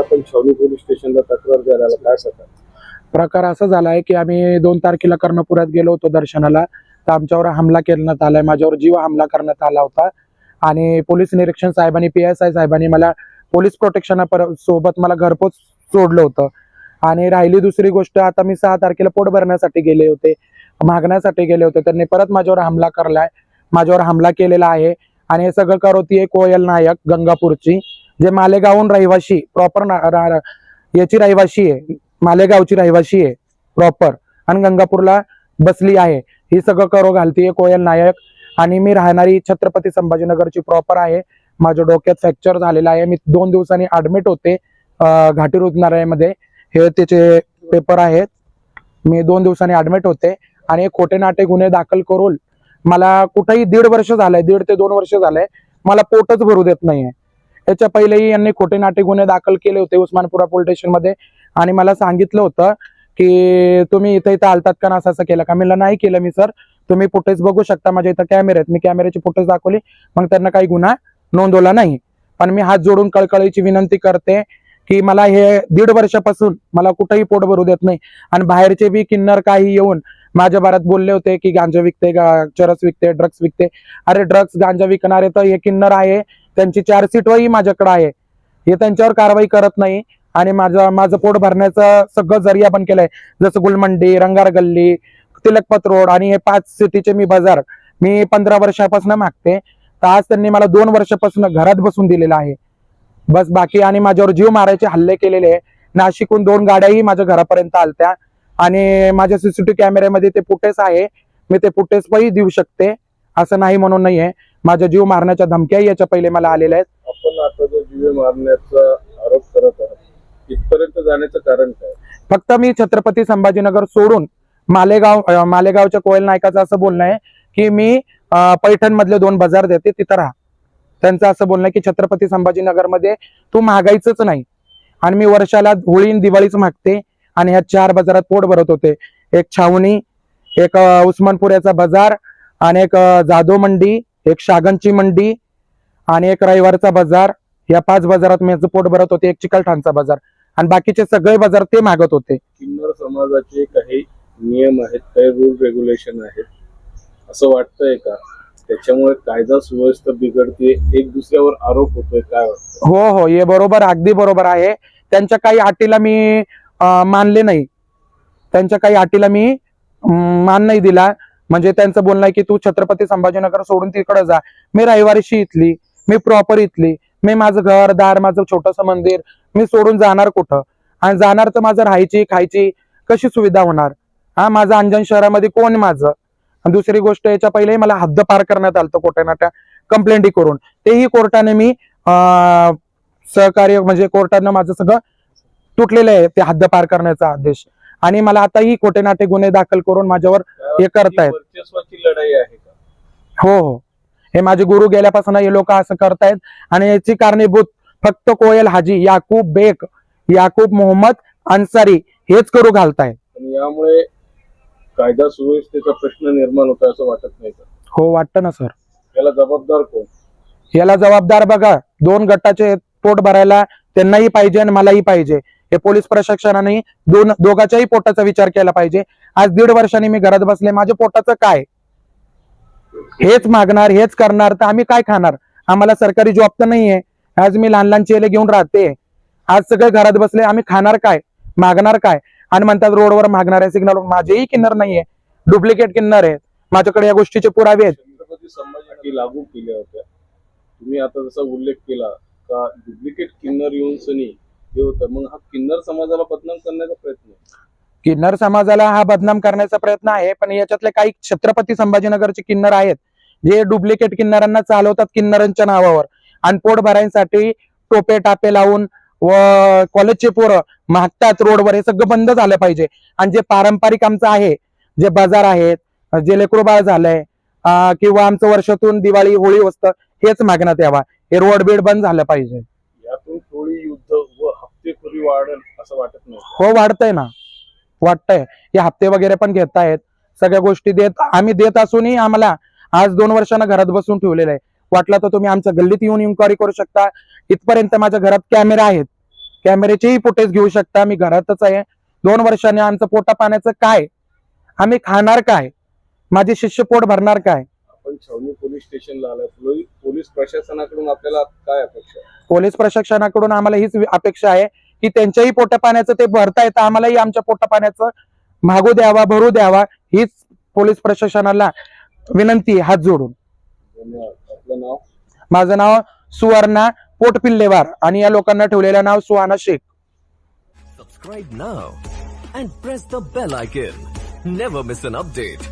आपण छावणी पोलीस स्टेशनला तक्रार द्यायला काय प्रकार? प्रकार असा झाला आहे की आम्ही दोन तारखेला कर्णपुरात गेलो होतो दर्शनाला. तर आमच्यावर हमला करण्यात आलाय माझ्यावर जीव हमला करण्यात आला होता. आणि पोलीस निरीक्षण साहेबांनी पी एस आय साहेबांनी मला पोलीस प्रोटेक्शन सोबत मला घरपोच सोडलं होतं. आणि राहिली दुसरी गोष्ट आता मी सहा तारखेला पोट भरण्यासाठी गेले होते मागण्यासाठी गेले होते. त्यांनी परत माझ्यावर हमला करलाय माझ्यावर हमला केलेला आहे. आणि हे सगळं करत आहे कोयल नायक गंगापूरची. जे मालेगावहून रहिवाशी प्रॉपर याची रहिवाशी आहे. मालेगावची रहिवाशी आहे प्रॉपर आणि गंगापूरला बसली आहे. ही सगळं करो घालतीये कोयल नायक. आणि मी राहणारी छत्रपती संभाजीनगरची प्रॉपर आहे. माझ्या डोक्यात फ्रॅक्चर झालेला आहे. मी दोन दिवसांनी ऍडमिट होते घाटी रुग्णालयामध्ये. हे त्याचे पेपर आहेत. मी दोन दिवसांनी ऍडमिट होते. आणि खोटे नाटे गुन्हे दाखल करून मला कुठेही दीड वर्ष झालंय दीड ते दोन वर्ष झालंय मला पोटच भरू देत नाहीये. याच्या पहिलेही यांनी खोटे नाटे गुन्हे दाखल केले होते उस्मानपुरा पोलीस स्टेशनमध्ये आणि मला सांगितलं होतं की तुम्ही इथं इथं आलतात का ना असं असं केलं का? मी नाही केलं मी सर. तुम्ही फुटेज बघू शकता माझ्या इथं कॅमेरे आहेत. मी कॅमेऱ्याची फुटेज दाखवली. मग त्यांना काही गुन्हा नोंदवला नाही. पण मी हात जोडून कळकळीची विनंती करते की मला हे दीड वर्षापासून मला कुठेही पोट भरू देत नाही. आणि बाहेरचे बी किन्नर काही येऊन माझ्या भारत बोलले होते की गांजा विकते चरस विकते ड्रग्स विकते. अरे ड्रग्स गांजा विकणारे तर हे किन्नर आहे. त्यांची चार चार्जशीटही माझ्याकडे आहे. हे त्यांच्यावर कारवाई करत नाही. आणि माझं माझं पोट भरण्याचं सगळं जरिया पण केलंय. जसं गुलमंडी रंगार गल्ली तिलकपत रोड आणि हे पाच सिटीचे मी बाजार मी पंधरा वर्षापासून मागते. तर आज त्यांनी मला दोन वर्षापासून घरात बसून दिलेलं आहे. बस बाकी आणि माझ्यावर जीव मारायचे हल्ले केलेले आहे. नाशिकहून दोन गाड्याही माझ्या घरापर्यंत आलत्या. आणि माझ्या सीसीटीव्ही कॅमेऱ्यामध्ये ते फुटेज आहे. मी ते फुटेज पण देऊ शकते. असं नाही म्हणून नाहीये. माझ्या जीव मारण्याच्या धमक्याही याच्या पहिले मला आलेल्या आहेत. आपण आता जो जीवे मारण्याचा आरोप करत आहात इथपर्यंत जाण्याचं कारण काय? फक्त मी छत्रपती संभाजीनगर सोडून मालेगाव अं, मालेगावच्या कोयल नायकाचं असं बोलणं आहे की मी पैठण मधले दोन बाजार देते तिथं राहा. त्यांचं असं बोलणं आहे की छत्रपती संभाजीनगरमध्ये तू महागाईच नाही. आणि मी वर्षाला होळी आणि दिवाळीच मागते. आणि ह्या चार बाजारात पोट भरत होते. एक छावणी एक उस्मानपुऱ्याचा बाजार आणि एक जाधव मंडी एक शागनची मंडी आणि एक रविवारचा बाजार. या पाच बाजारात मी पोट भरत होते एक चिकलठाणचा बाजार. आणि बाकीचे सगळे बाजार ते मागत होते. किन्नर समाजाचे काही नियम आहेत काही रूल रेग्युलेशन आहेत असं वाटतंय का? त्याच्यामुळे कायदा सुव्यवस्था बिघडते एक दुसऱ्यावर आरोप होतोय काय हो हो हे बरोबर अगदी बरोबर आहे. त्यांच्या काही अटीला मी मानले नाही. त्यांच्या काही अटीला मी मान नाही दिला. म्हणजे त्यांचं बोलणं आहे की तू छत्रपती संभाजीनगर सोडून तिकडे जा. मी रविवारीशी इथली मी प्रॉपर इथली. मी माझं घर दार माझं छोटस मंदिर मी सोडून जाणार कुठं? आणि जाणार तर माझं राहायची खायची कशी सुविधा होणार? हा माझं अंजन शहरामध्ये कोण माझं? दुसरी गोष्ट याच्या पहिले मला हद्द पार करण्यात आलं कुठे ना त्या कंप्लेंटी करून. तेही कोर्टाने मी अं, सहकार्य म्हणजे कोर्टानं माझं सगळं तुटलेलं आहे ते हद्द पार करण्याचा आदेश. आणि मला आताही खोटे नाटे गुन्हे दाखल करून माझ्यावर हे करतायत. ही लढाई आहे हो हो. हे माझे गुरु गेल्यापासून हे लोक असं करतायत. आणि याची कारणीभूत फक्त कोयल हाजी याकूब बेग याकूब मोहम्मद अन्सारी हेच करू घालतायत. यामुळे कायदा सुव्यवस्थेचा प्रश्न निर्माण होता असं वाटत नाही हो वाटतं ना सर. याला जबाबदार कोण? याला जबाबदार बघा दोन गटाचे पोट भरायला त्यांनाही पाहिजे आणि मलाही पाहिजे. हे पोलीस प्रशासनाने दोन दोघांच्याही पोटाचा विचार केला पाहिजे. आज दीड वर्षांनी मी घरात बसले. माझ्या पोटाचं काय? हेच मागणार हेच करणार तर आम्ही काय खाणार? आम्हाला सरकारी जॉब तर नाहीये. आज मी लहान लहान चेले घेऊन राहते. आज सगळे घरात बसले. आम्ही खाणार काय? मागणार काय? आणि म्हणतात रोडवर आहे सिग्नल माझेही किन्नर नाहीये. डुप्लिकेट किन्नर आहेत. माझ्याकडे या गोष्टीचे पुरावे आहेत. संभाजी लागू केल्या होत्या. तुम्ही आता जसा उल्लेख केला का डुप्लिकेट किन्नर येऊन सनी हे होतं. मग हा किन्नर समाजाला बदनाम करण्याचा प्रयत्न आहे. किन्नर समाजाला हा बदनाम करण्याचा प्रयत्न आहे पण याच्यातले काही छत्रपती संभाजीनगरचे किन्नर आहेत जे डुप्लिकेट किन्नरांना चालवतात किन्नरांच्या नावावर. आणि पोट भरायसाठी टोपे टापे लावून व कॉलेजचे पोरं मागतात रोडवर हे सगळं बंद झालं पाहिजे. आणि जे पारंपरिक आमचं आहे जे बाजार आहेत जे लेकरोबाळ झालंय अं, किंवा आमचं वर्षातून दिवाळी होळी वस्त हेच मागण्यात यावा. हे रोड बीड बंद झालं पाहिजे. हप्तेखोरी वाढेल असं वाटत नाही. हो वाढतंय ना. वाटतंय. हे हप्ते वगैरे पण घेत आहेत सगळ्या गोष्टी देत आम्ही देत असूनही आम्हाला आज दोन वर्षांना घरात बसून ठेवलेलं आहे. वाटलं तर तुम्ही आमच्या गल्लीत येऊन इन्क्वायरी करू शकता. इथपर्यंत माझ्या घरात कॅमेरा आहेत. कॅमेऱ्याचेही फुटेज घेऊ शकता. मी घरातच आहे. दोन वर्षांनी आमचं पोटा पाण्याचं काय? आम्ही खाणार काय? माझे शिष्य पोट भरणार काय? आपण छावणी पोलीस स्टेशनला आलाय. पोलीस प्रशासनाकडून आपल्याला काय अपेक्षा? पोलीस प्रशासनाकडून आम्हाला हीच अपेक्षा आहे. की त्यांच्याही पोटा पाण्याचं ते भरता येतं. आम्हालाही आमच्या पोटा पाण्याचं मागू द्यावा भरू द्यावा हीच पोलीस प्रशासनाला विनंती आहे, हात जोडून. माझं नाव सुवर्णा पोटपिल्लेवार आणि या लोकांना ठेवलेलं नाव Suhana Shaikh. Subscribe now and press the bell icon never miss an update